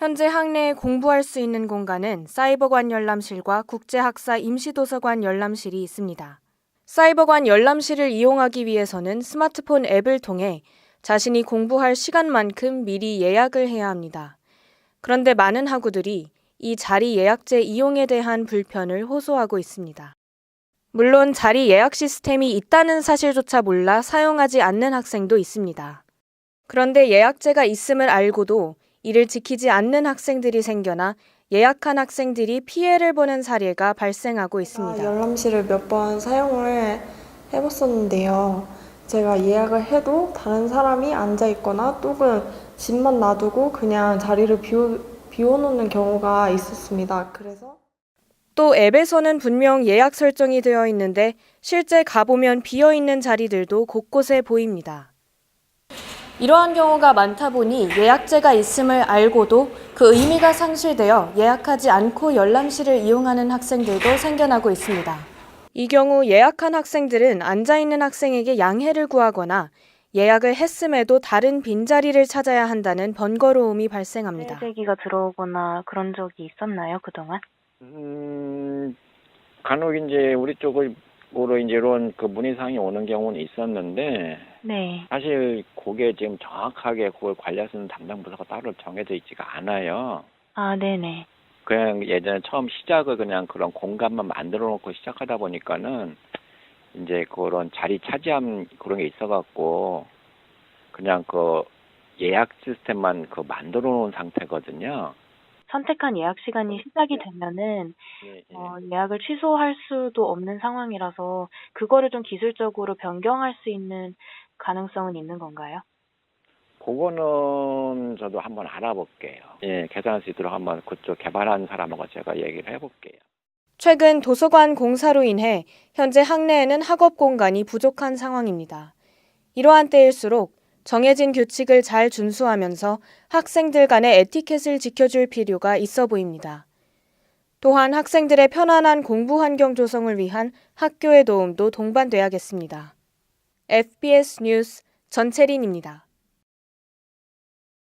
현재 학내에 공부할 수 있는 공간은 사이버관 열람실과 국제학사 임시도서관 열람실이 있습니다. 사이버관 열람실을 이용하기 위해서는 스마트폰 앱을 통해 자신이 공부할 시간만큼 미리 예약을 해야 합니다. 그런데 많은 학우들이 이 자리 예약제 이용에 대한 불편을 호소하고 있습니다. 물론 자리 예약 시스템이 있다는 사실조차 몰라 사용하지 않는 학생도 있습니다. 그런데 예약제가 있음을 알고도 이를 지키지 않는 학생들이 생겨나 예약한 학생들이 피해를 보는 사례가 발생하고 있습니다. 제가 열람실을 몇 번 사용을 해봤었는데요. 제가 예약을 해도 다른 사람이 앉아 있거나 또는 집만 놔두고 그냥 자리를 비워, 비워놓는 경우가 있었습니다. 그래서 또 앱에서는 분명 예약 설정이 되어 있는데 실제 가보면 비어 있는 자리들도 곳곳에 보입니다. 이러한 경우가 많다 보니 예약제가 있음을 알고도 그 의미가 상실되어 예약하지 않고 열람실을 이용하는 학생들도 생겨나고 있습니다. 이 경우 예약한 학생들은 앉아있는 학생에게 양해를 구하거나 예약을 했음에도 다른 빈자리를 찾아야 한다는 번거로움이 발생합니다. 제기가 들어오거나 그런 적이 있었나요, 그동안? 음, 간혹 이제 우리 쪽 으로 이제 이런 그 문의사항이 오는 경우는 있었는데, 네. 사실 그게 지금 정확하게 그걸 관리하는 담당 부서가 따로 정해져 있지가 않아요. 아, 네네. 그냥 예전에 처음 시작을 그냥 그런 공간만 만들어 놓고 시작하다 보니까는 이제 그런 자리 차지함 그런 게 있어갖고 그냥 그 예약 시스템만 그 만들어 놓은 상태거든요. 선택한 예약 시간이 시작이 되면은 예, 예. 어, 예약을 취소할 수도 없는 상황이라서 그거를 좀 기술적으로 변경할 수 있는 가능성은 있는 건가요? 그거는 저도 한번 알아볼게요. 예, 계산할 수 있도록 한번 그쪽 개발한 사람하고 제가 얘기를 해볼게요. 최근 도서관 공사로 인해 현재 학내에는 학업 공간이 부족한 상황입니다. 이러한 때일수록 정해진 규칙을 잘 준수하면서 학생들 간의 에티켓을 지켜줄 필요가 있어 보입니다. 또한 학생들의 편안한 공부 환경 조성을 위한 학교의 도움도 동반돼야겠습니다. FBS 뉴스 전채린입니다.